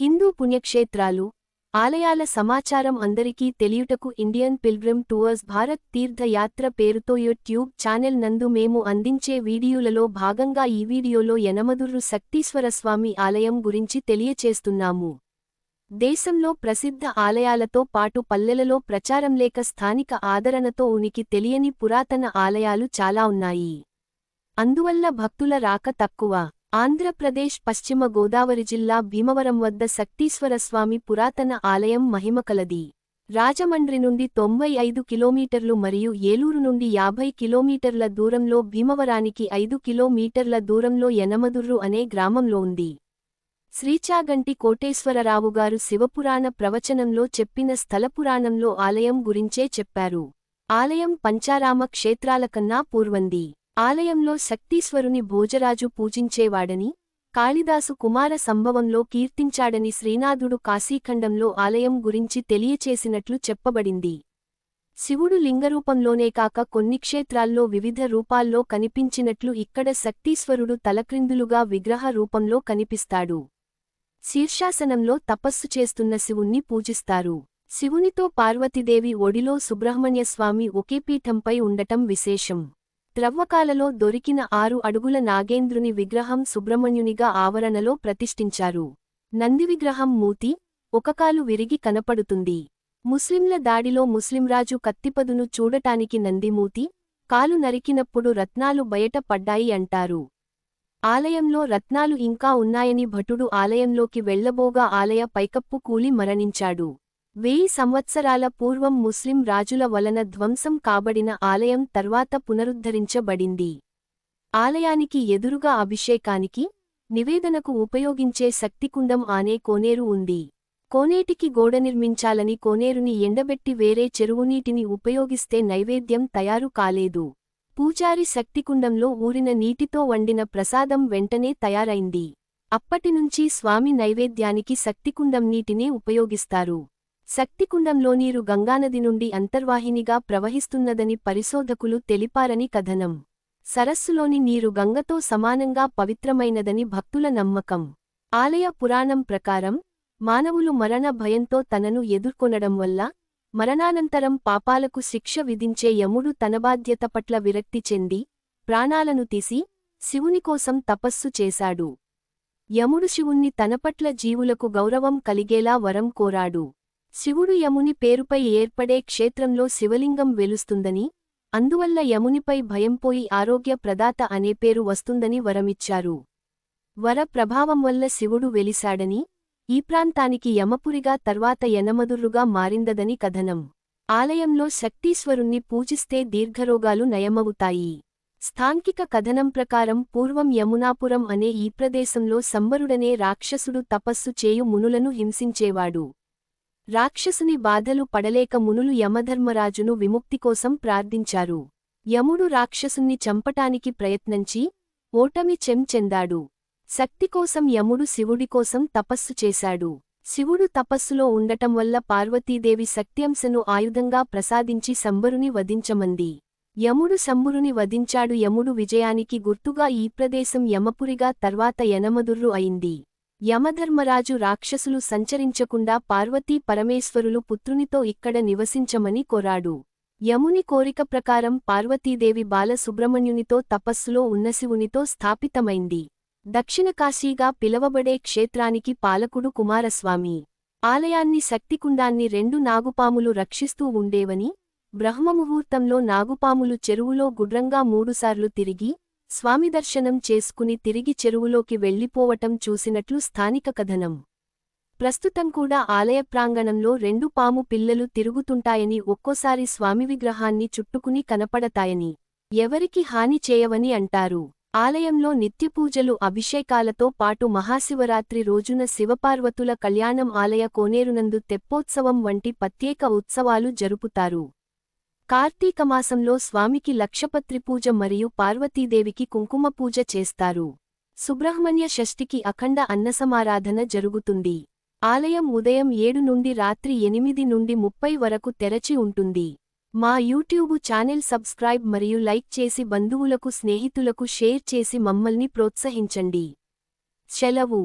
హిందూ పుణ్యక్షేత్రాలు ఆలయాల సమాచారం అందరికీ తెలియుటకు Indian pilgrim tours Bharat Tirthayatra పేరుతో యూట్యూబ్ ఛానెల్ నందు మేము అందించే వీడియోలలో భాగంగా ఈ వీడియోలో యనమదుర్రు శక్తీశ్వరస్వామి ఆలయం గురించి తెలియచేస్తున్నాము. దేశంలో ప్రసిద్ధ ఆలయాలతో పాటు పల్లెలలో ప్రచారం లేక స్థానిక ఆదరణతో ఉనికి తెలియని పురాతన ఆలయాలు చాలా ఉన్నాయి. అందువల్ల భక్తుల రాక తక్కువ. ఆంధ్రప్రదేశ్ పశ్చిమ గోదావరి జిల్లా భీమవరం వద్ద శక్తీశ్వరస్వామి పురాతన ఆలయం మహిమకలది రాజమండ్రి నుండి తొంభై ఐదు కిలోమీటర్లు మరియు ఏలూరు నుండి యాభై కిలోమీటర్ల దూరంలో భీమవరానికి ఐదు కిలోమీటర్ల దూరంలో యనమదుర్రు అనే గ్రామంలో ఉంది. శ్రీచాగంటి కోటేశ్వరరావుగారు శివపురాణ ప్రవచనంలో చెప్పిన స్థలపురాణంలో ఆలయం గురించే చెప్పారు. ఆలయం పంచారామ క్షేత్రాల కన్నా పూర్వంది. ఆలయంలో శక్తీశ్వరుని భోజరాజు పూజించేవాడని కాళిదాసు కుమార సంభవంలో కీర్తించాడని శ్రీనాథుడు కాశీఖండంలో ఆలయం గురించి తెలియచేసినట్లు చెప్పబడింది. శివుడు లింగరూపంలోనే కాక కొన్ని క్షేత్రాల్లో వివిధ రూపాల్లో కనిపించినట్లు ఇక్కడ శక్తీశ్వరుడు తలక్రిందులుగా విగ్రహ రూపంలో కనిపిస్తాడు. శీర్షాసనంలో తపస్సు చేస్తున్న శివుణ్ణి పూజిస్తారు. శివునితో పార్వతీదేవి ఒడిలో సుబ్రహ్మణ్యస్వామి ఒకే పీఠంపై ఉండటం విశేషం. త్రవ్వకాలలో దొరికిన ఆరు అడుగుల నాగేంద్రుని విగ్రహం సుబ్రహ్మణ్యునిగా ఆవరణలో ప్రతిష్ఠించారు. నంది విగ్రహం మూతి ఒకకాలు విరిగి కనపడుతుంది. ముస్లింల దాడిలో ముస్లింరాజు కత్తిపదును చూడటానికి నందిమూతి కాలు నరికినప్పుడు రత్నాలు బయట పడ్డాయి అంటారు. ఆలయంలో రత్నాలు ఇంకా ఉన్నాయని భటుడు ఆలయంలోకి వెళ్ళబోగా ఆలయ పైకప్పు కూలి మరణించాడు. వెయ్యి సంవత్సరాల పూర్వం ముస్లిం రాజుల వలన ధ్వంసం కాబడిన ఆలయం తర్వాత పునరుద్ధరించబడింది. ఆలయానికి ఎదురుగా అభిషేకానికి నివేదనకు ఉపయోగించే శక్తికుండం ఆనే కోనేరు ఉంది. కోనేటికి గోడ నిర్మించాలని కోనేరుని ఎండబెట్టి వేరే చెరువునీటిని ఉపయోగిస్తే నైవేద్యం తయారు కాలేదు. పూజారి శక్తికుండంలో ఊరిన నీటితో వండిన ప్రసాదం వెంటనే తయారైంది. అప్పటినుంచి స్వామి నైవేద్యానికి శక్తికుండం నీటినే ఉపయోగిస్తారు. శక్తికుండంలో నీరు గంగానది నుండి అంతర్వాహినిగా ప్రవహిస్తున్నదని పరిశోధకులు తెలిపారని కథనం. సరస్సులోని నీరు గంగతో సమానంగా పవిత్రమైనదని భక్తుల నమ్మకం. ఆలయ పురాణం ప్రకారం మానవులు మరణ భయంతో తనను ఎదుర్కొనడం వల్ల మరణానంతరం పాపాలకు శిక్ష విధించే యముడు తన బాధ్యత పట్ల విరక్తి చెంది ప్రాణాలను తీసి శివునికోసం తపస్సు చేశాడు. యముడు శివుణ్ణి తనపట్ల జీవులకు గౌరవం కలిగేలా వరం కోరాడు. శివుడు యముని పేరుపై ఏర్పడే క్షేత్రంలో శివలింగం వెలుస్తుందని అందువల్ల యమునిపై భయంపోయి ఆరోగ్య ప్రదాత అనే పేరు వస్తుందని వరమిచ్చారు. వర ప్రభావం వల్ల శివుడు వెలిశాడని ఈ ప్రాంతానికి యమపురిగా తర్వాత యనమదుర్రుగా మారిందదని కథనం. ఆలయంలో శక్తీశ్వరుణ్ణి పూజిస్తే దీర్ఘరోగాలు నయమవుతాయి. స్థాంకిక కథనం ప్రకారం పూర్వం యమునాపురం అనే ఈ ప్రదేశంలో సంబరుడనే రాక్షసుడు తపస్సు చేయు మునులను హింసించేవాడు. రాక్షసుని బాధలు పడలేక మునులు యమధర్మరాజును విముక్తికోసం ప్రార్థించారు. యముడు రాక్షసుని చంపటానికి ప్రయత్నంచి ఓటమి చెంచెందాడు శక్తికోసం యముడు శివుడికోసం తపస్సు చేశాడు. శివుడు తపస్సులో ఉండటం వల్ల పార్వతీదేవి శక్త్యంశను ఆయుధంగా ప్రసాదించి సంబరుని వధించమంది. యముడు శంబురుని వధించాడు. యముడు విజయానికి గుర్తుగా ఈ ప్రదేశం యమపురిగా తర్వాత యనమదుర్రు అయింది. యమధర్మరాజు రాక్షసులు సంచరించకుండా పార్వతీ పరమేశ్వరులు పుత్రునితో ఇక్కడ నివసించమని కోరాడు. యముని కోరిక ప్రకారం పార్వతీదేవి బాలసుబ్రహ్మణ్యునితో తపస్సులో ఉన్నశివునితో స్థాపితమైంది. దక్షిణకాశీగా పిలవబడే క్షేత్రానికి పాలకుడు కుమారస్వామి. ఆలయాన్ని శక్తికుండాన్ని రెండు నాగుపాములు రక్షిస్తూ ఉండేవని బ్రహ్మముహూర్తంలో నాగుపాములు చెరువులో గుడ్రంగా మూడుసార్లు తిరిగి స్వామి దర్శనం చేసుకుని తిరిగి చెరువులోకి వెళ్ళిపోవటం చూసినట్లు స్థానిక కథనం. ప్రస్తుతం కూడా ఆలయ ప్రాంగణంలో రెండు పాము పిల్లలు తిరుగుతుంటాయని ఒక్కోసారి స్వామి విగ్రహాన్ని చుట్టుకుని కనపడతాయని ఎవరికి హాని చేయవని అంటారు. ఆలయంలో నిత్యపూజలు అభిషేకాలతో పాటు మహాశివరాత్రి రోజున శివపార్వతుల కళ్యాణం ఆలయ కోనేరునందు తెప్పోత్సవం వంటి ప్రత్యేక ఉత్సవాలు జరుపుతారు. కార్తీకమాసంలో స్వామికి లక్షపత్రి పూజ మరియు పార్వతీదేవికి కుంకుమ పూజ చేస్తారు. సుబ్రహ్మణ్య షష్ఠికి అఖండ అన్నసమారాధన జరుగుతుంది. ఆలయం ఉదయం ఏడు నుండి రాత్రి ఎనిమిది నుండి ముప్పై వరకు తెరచి ఉంటుంది. మా యూట్యూబు ఛానెల్ సబ్స్క్రైబ్ మరియు లైక్ చేసి బంధువులకు స్నేహితులకు షేర్ చేసి మమ్మల్ని ప్రోత్సహించండి. సెలవు.